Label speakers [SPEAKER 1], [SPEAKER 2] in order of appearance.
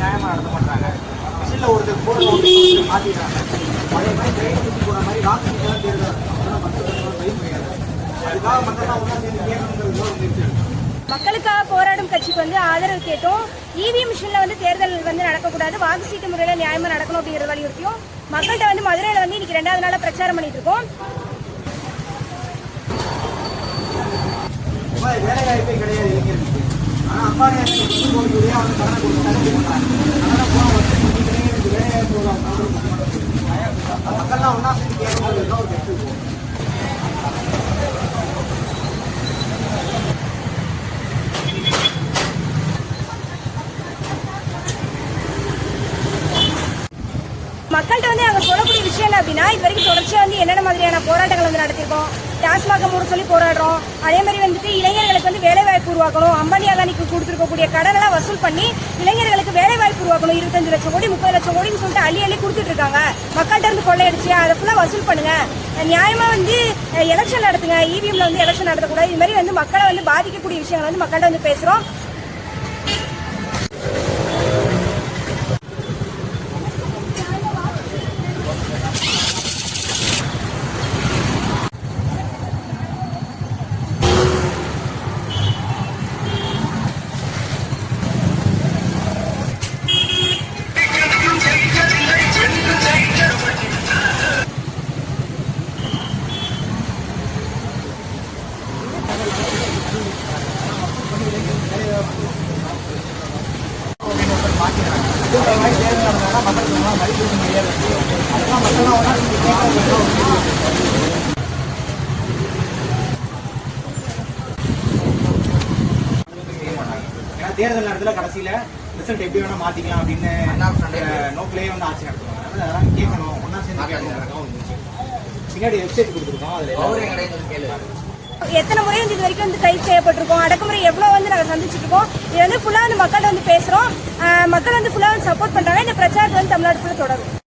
[SPEAKER 1] நியாயமா நடத்த மாட்டாங்க மிஷினில் ஒருத்தர் போடுற மாற்றிடுறாங்க பழைய மாதிரி சுற்றி போகிற மாதிரி ராக்கெட் எல்லாம் தேர்தல் அதுக்காக மக்கள்லாம் ஒன்றா சேர்ந்து கேட்கணுங்கிறது ஒரு
[SPEAKER 2] மக்களுக்காக போராடும் கட்சிக்கு வந்து ஆதரவு கேட்டோம். இவிஎம் மிஷின்ல வந்து தேர்தல் வந்து நடக்கக்கூடாது. வாக்கு சீட்டு முறையில நியாயமா நடக்கணும் அப்படிங்கிற வலியுறுத்தியும். மக்கள்கிட்ட வந்து மதுரையில வந்து இன்னைக்கு ரெண்டாவது நாளா பிரச்சாரம் பண்ணிட்டு இருக்கோம்.
[SPEAKER 1] வேலை வாய்ப்பே கிடையாது. கடனை கொடுத்து பண்ணுறாங்க போன வருஷம் மக்கள்லாம் ஒன்றா சேர்ந்து ஒரு
[SPEAKER 2] மக்கள்கிட்ட வந்து நாங்கள் சொல்லக்கூடிய விஷயம் என்ன அப்படின்னா இது வரைக்கும் தொடர்ச்சியாக வந்து என்னென்ன மாதிரியான போராட்டங்கள் வந்து நடத்திருக்கோம்? டாஸ்மாக மூட சொல்லி போராடுறோம். அதே மாதிரி வந்துட்டு இளைஞர்களுக்கு வந்து வேலை வாய்ப்பு உருவாக்கணும். அம்பானி அதானிக்கு கொடுத்துருக்கக்கூடிய கடனெல்லாம் வசூல் பண்ணி இளைஞர்களுக்கு வேலை வாய்ப்பு உருவாக்கணும். இருபத்தஞ்சு லட்சம் கோடி முப்பது லட்சம் கோடின்னு சொல்லிட்டு அள்ளி அள்ளி கொடுத்துட்டு இருக்காங்க. மக்கள்கிட்ட இருந்து கொள்ளையடிச்சு அதை ஃபுல்லாக வசூல் பண்ணுங்க. நியாயமா வந்து எலெக்ஷன் நடத்துங்க. இவிஎம்ல வந்து எலெக்ஷன் நடத்தக்கூடாது. இது மாதிரி வந்து மக்களை வந்து பாதிக்கக்கூடிய விஷயங்கள் வந்து மக்கள்கிட்ட வந்து பேசுறோம்.
[SPEAKER 1] இந்த மாதிரி தேர்தல் நடந்தால் மக்களுக்கு மதிப்பு அதெல்லாம் மக்கள்லாம் ஒன்றா ஏன்னா தேர்தல் நேரத்தில் கடைசியில் ரிசல்ட் எப்படி வேணா மாத்திக்கலாம் அப்படின்னு நோக்கிலேயே வந்து ஆட்சி நடத்துவாங்க. அதனால அதெல்லாம் கேட்கணும். ஒன்றா சேர்ந்து கேட்கணும். பின்னாடி வெப்சைட் கொடுத்துருக்கோம். அதில்
[SPEAKER 2] எத்தனை முறை வந்து இது வரைக்கும் வந்து கைது செய்யப்பட்டிருக்கோம். அடக்குமுறை எவ்வளவு வந்து நாங்கள் சந்திச்சுட்டு இருக்கோம். இது வந்து ஃபுல்லாக வந்து மக்கள்கிட்ட வந்து பேசுறோம். அஹ் மக்கள் வந்து ஃபுல்லாக சப்போர்ட் பண்ணுறாங்க இந்த பிரச்சாரத்தை வந்து தமிழ்நாடு ஃபுல்லாக தொடரும்.